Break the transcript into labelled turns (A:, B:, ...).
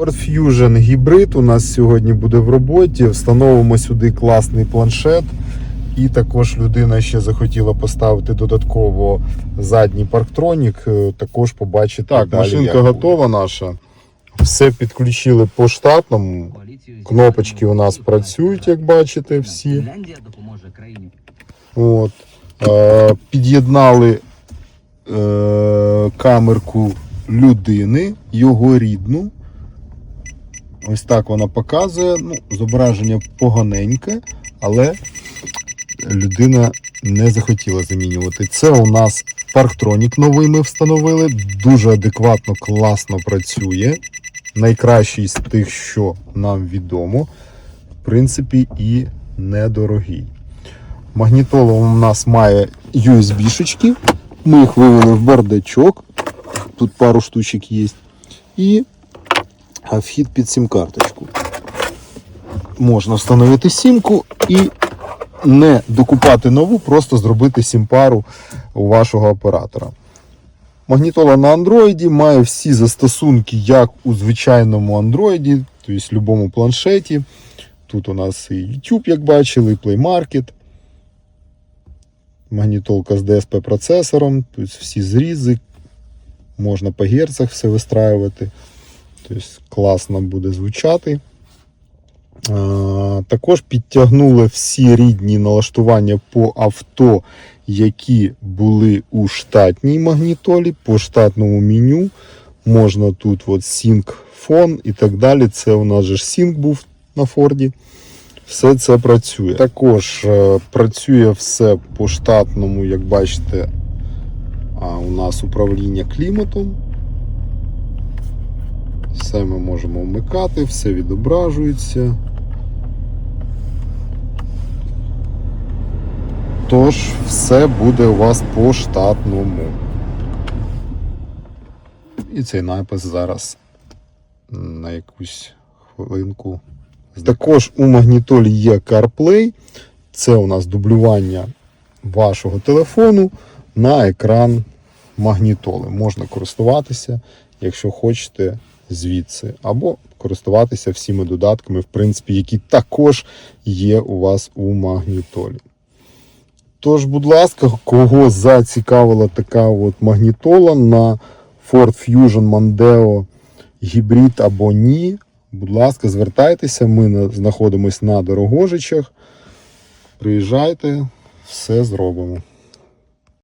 A: Ford Fusion гібрид у нас сьогодні буде в роботі. Встановимо сюди класний планшет. І також людина ще захотіла поставити додатково задній парктронік. е, Також побачити. Так,
B: далі,
A: машинка
B: як
A: готова наша. Все підключили по штатному. Кнопочки у нас працюють, як бачите, всі. От. Е, під'єднали е, камерку людини, його рідну. Ось так вона показує. Ну, зображення поганеньке, але людина не захотіла замінювати. Це у нас парктронік новий ми встановили. Дуже адекватно, класно працює. Найкращий з тих, що нам відомо. В принципі, і недорогий. Магнітола у нас має USB-шечки. Ми їх вивели в бардачок. Тут пару штучок є. І а, вхід під сім-карточку. Можна встановити сімку і не докупати нову, просто зробити сім-пару у вашого оператора. Магнітола на Android має всі застосунки, як у звичайному Android, тобто в будь-якому планшеті. Тут у нас і YouTube, як бачили, і Play Market магнітолка з DSP процесором, тобто всі зрізи, можна по герцах все вистраювати. Тобто класно буде звучати. Також підтягнули всі рідні налаштування по авто, які були у штатній магнітолі, по штатному меню. Можна тут от Sync фон і так далі. Це у нас же Sync був на Форді. Все це працює. Також е, працює все по штатному, як бачите, у нас управління кліматом. Все ми можемо вмикати, все відображується. Тож, все буде у вас по штатному. І цей напис зараз на якусь хвилинку також у магнітолі є CarPlay. Це у нас дублювання вашого телефону на екран магнітоли. Можна користуватися, якщо хочете, звідси. Або користуватися всіми додатками, в принципі, які також є у вас у магнітолі. Тож, будь ласка, кого зацікавила така от магнітола на Ford Fusion Mondeo гібрид або ні, Будь ласка, звертайтеся, ми на- знаходимось на Дорогожичах. Приїжджайте, все зробимо.